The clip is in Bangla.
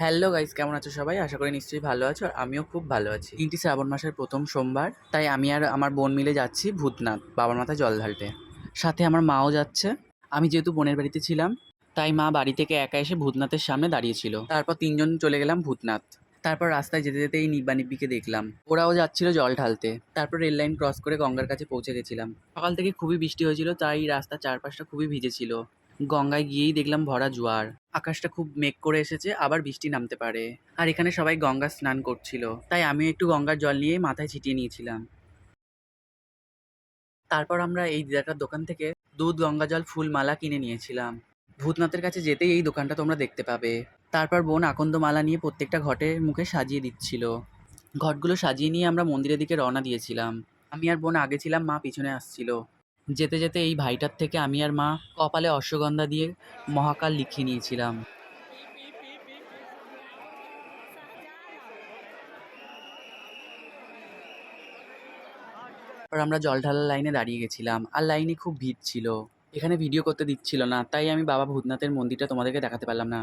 হ্যালো গাইস, কেমন আছো সবাই? আশা করি নিশ্চয়ই ভালো আছো আর আমিও খুব ভালো আছি। তিনটি শ্রাবণ মাসের প্রথম সোমবার, তাই আমি আর আমার বোন মিলে যাচ্ছি ভূতনাথ, বাবার মাথায় জল ঢালতে। সাথে আমার মাও যাচ্ছে। আমি যেহেতু বোনের বাড়িতে ছিলাম, তাই মা বাড়ি থেকে একা এসে ভূতনাথের সামনে দাঁড়িয়েছিল তারপর তিনজন চলে গেলাম ভূতনাথ। তারপর রাস্তায় যেতে যেতে এই নিব্বা নিব্বিকে দেখলাম। ওরাও যাচ্ছিল জল ঢালতে। তারপর রেল লাইন ক্রস করে গঙ্গার কাছে পৌঁছে গেছিলাম। সকাল থেকে খুবই বৃষ্টি হয়েছিল, তাই রাস্তার চারপাশটা খুবই ভিজেছিল গঙ্গায় গিয়েই দেখলাম ভরা জোয়ার। আকাশটা খুব মেঘ করে এসেছে, আবার বৃষ্টি নামতে পারে। আর এখানে সবাই গঙ্গা স্নান করছিল, তাই আমি একটু গঙ্গার জল নিয়ে মাথায় ছিটিয়ে নিয়েছিলাম। তারপর আমরা এই দিদাটার দোকান থেকে দুধ, গঙ্গা জল, ফুল, মালা কিনে নিয়েছিলাম। ভূতনাথের কাছে যেতেই এই দোকানটা তোমরা দেখতে পাবে। তারপর বোন আকন্দ মালা নিয়ে প্রত্যেকটা ঘটের মুখে সাজিয়ে দিচ্ছিল। ঘটগুলো সাজিয়ে নিয়ে আমরা মন্দিরের দিকে রওনা দিয়েছিলাম। আমি আর বোন আগে ছিলাম, মা পিছনে আসছিল। যেতে যেতে এই ভাইটার থেকে আমি আর মা কপালে অশ্বগন্ধা দিয়ে মহাকাল লিখে নিয়েছিলাম। তারপর আমরা জল ঢালার লাইনে দাঁড়িয়ে গেছিলাম। আর লাইনে খুব ভিড় ছিল। এখানে ভিডিও করতে দিচ্ছিল না, তাই আমি বাবা ভূতনাথের মন্দিরটা তোমাদেরকে দেখাতে পারলাম না।